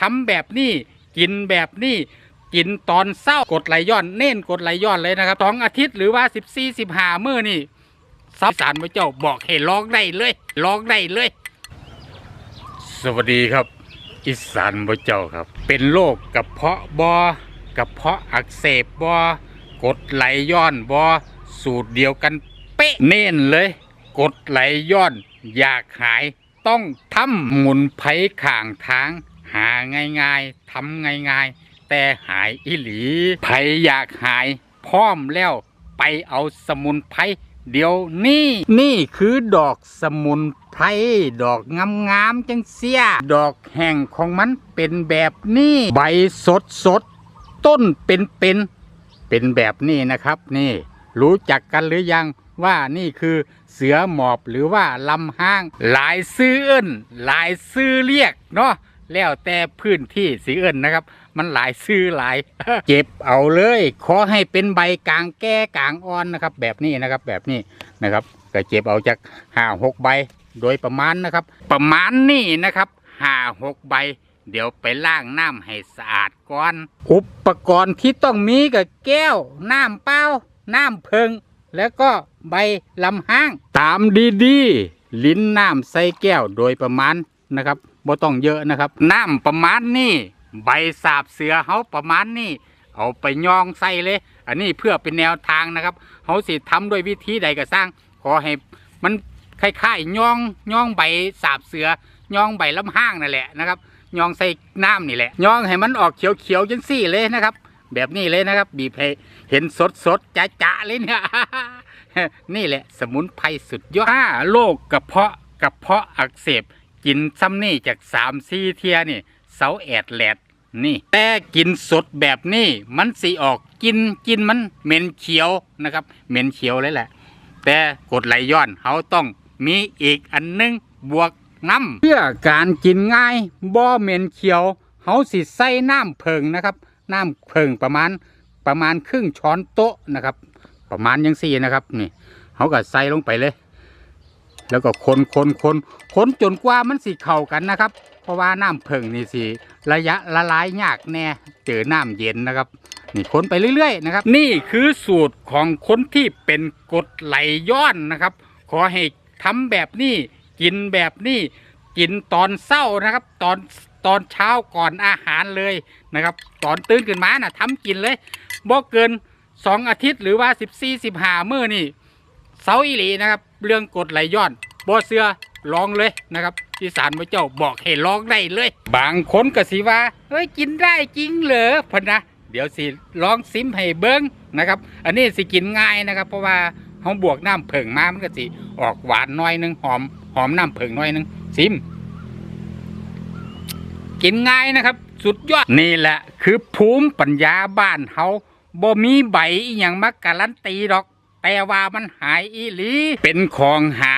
ทำแบบนี้กินแบบนี้กินตอนเศร้ากดไหลย้อนเน้นกดไหลย้อนเลยนะครับสองอาทิตย์หรือว่าสิบสี่สิบห้ามื้อนี่ซับสารพระเจ้าบอกให้ลองได้เลยลองได้เลย สวัสดีครับอีสานพระเจ้าครับ เป็นโรคกระเพาะบอกระเพาะอักเสบบอกดไหลย้อนบอสูตรเดียวกันเป๊ะเน้นเลย กดไหลย้อน อยากหายต้องทำหมุนไผ่ข่างทาง หาง่ายๆทำง่ายๆ แต่หายอิหลีไผอยากหายพร้อมแล้วไปเอาสมุนไพรเดี๋ยวนี้นี่คือดอกสมุนไพรดอกงามๆจังเสีย ดอกแห่งของมันเป็นแบบนี้ ใบสดสดๆต้นเป็นเป็นๆเป็นแบบนี้นะครับ นี่ รู้จักกันหรือยังว่านี่คือเสือหมอบหรือว่าลำห้าง หลายซื้อเอิ้นหลายซื้อเรียกเนาะ แล้วแต่พื้นที่สีเอิ้นนะครับ มันหลายซื้อหลายเก็บเอาเลย ขอให้เป็นใบกลางแก้กลางอ่อนนะครับ แบบนี้นะครับแบบนี้นะครับก็เก็บเอาจากห้าหกใบโดยประมาณนะครับ ประมาณนี้นะครับห้าหกใบ เดี๋ยวไปล้างน้ำให้สะอาดก่อน อุปกรณ์ที่ต้องมีกับแก้ว น้ำเปล่าน้ำเพิง แล้วก็ใบลำห้าง ตามดีๆ ลิ้นน้ำใส่แก้วโดยประมาณนะครับ บ่ต้องเยอะนะครับน้ำประมาณนี้ใบสาบเสือเขาประมาณนี้เอาไปย่องใส่เลย อันนี้เพื่อเป็นแนวทางนะครับเขาสิทำด้วยวิธีใดก็สร้าง ขอให้มันคล้ายๆย่องย่องใบสาบเสือย่องใบลำห้างนั่นแหละนะครับย่องใส่น้ำนี่แหละย่องให้มันออกเขียวๆจังสี่เลยนะครับ แบบนี้เลยนะครับ บีบให้เห็นสดสดๆจ้าๆเลยเนี่ยนี่แหละ สมุนไพรสุดยอดถ้าโรคกระเพาะกระเพาะอักเสบ กินซ้ำนี่จากสามสี่เทียนี่ เสาแอดแหลดนี่ แต่กินสดแบบนี้มันสีออกกินกินมันเหม็นเขียวนะครับ เหม็นเขียวเลยแหละ แต่กดไหลย้อนเขาต้องมีอีกอันหนึงบวกน้ำเพื่อการกินง่ายบ่เหม็นเขียวเขาสิใส่น้ำเพิงนะครับ น้ำเพิงประมาณประมาณครึ่งช้อนโต๊ะนะครับ ประมาณยังสี่นะครับนี่เขาก็ใส่ลงไปเลย แล้วก็คนคนคนคนจนกว่ามันสิเข้ากันนะครับ เพราะว่าน้ำเพิงนี่สิระยะละลายยากแน่เจอน้ำเย็นนะครับ นี่คนไปเรื่อยๆนะครับ นี่คือสูตรของคนที่เป็นกดไหลย้อนนะครับ ขอให้ทำแบบนี้กินแบบนี้กินตอนเศร้านะครับ ตอนตอนเช้าก่อนอาหารเลยนะครับ ตอนตื่นขึ้นมาน่ะทำกินเลยบ่เกินสองอาทิตย์หรือว่าสิบสี่สิบห้ามื้อนี่ เสาอีหลีนะครับ เรื่องกดไหลย้อนบ่เสือลองเลยนะครับอีสานพระเจ้าบอกให้ลองได้เลย บางคนก็สิว่าเฮ้ยกินได้จริงเหรอพนะ เดี๋ยวสิลองซิมให้เบิ้งนะครับ อันนี้สิกินง่ายนะครับ เพราะว่าเขาบวกน้ำเผิงมามันก็สิออกหวานน้อยหนึงหอมหอมน้ำเผิงน้อยหนึงซิม กินง่ายนะครับ สุดยอดนี่แหละ คือภูมิปัญญาบ้านเฮาบ่มีใบอหย่างมาการันตีดอก แต่ว่ามันหายอีหลี เป็นของหา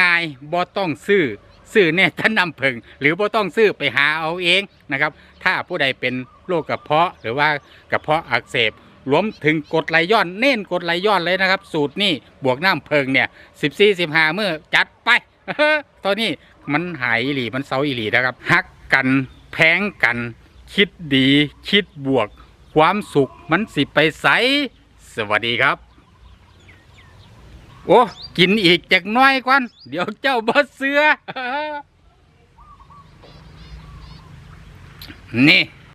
ง่ายๆบ่ต้องซื้อซื้อเนี่ยท่านนำเพิงหรือบ่ต้องซื้อไปหาเอาเองนะครับ ถ้าผู้ใดเป็นโรคกระเพาะหรือว่ากระเพาะอักเสบรวมถึงกดไหลย้อน เน้นกดไหลย้อนเลยนะครับ สูตรนี่บวกน้ำเพิงเนี่ยสิบสี่สิบห้าเมื่อจัดไปตอนนี้มันหายอีหลีมันเซาอีหลีนะครับฮักกันแพงกัน คิดดี คิดบวก ความสุขมันสิไปใสสวัสดีครับ โอ้กินอีกจากน้อยก่อนเดี๋ยวเจ้าบ่เสือนี่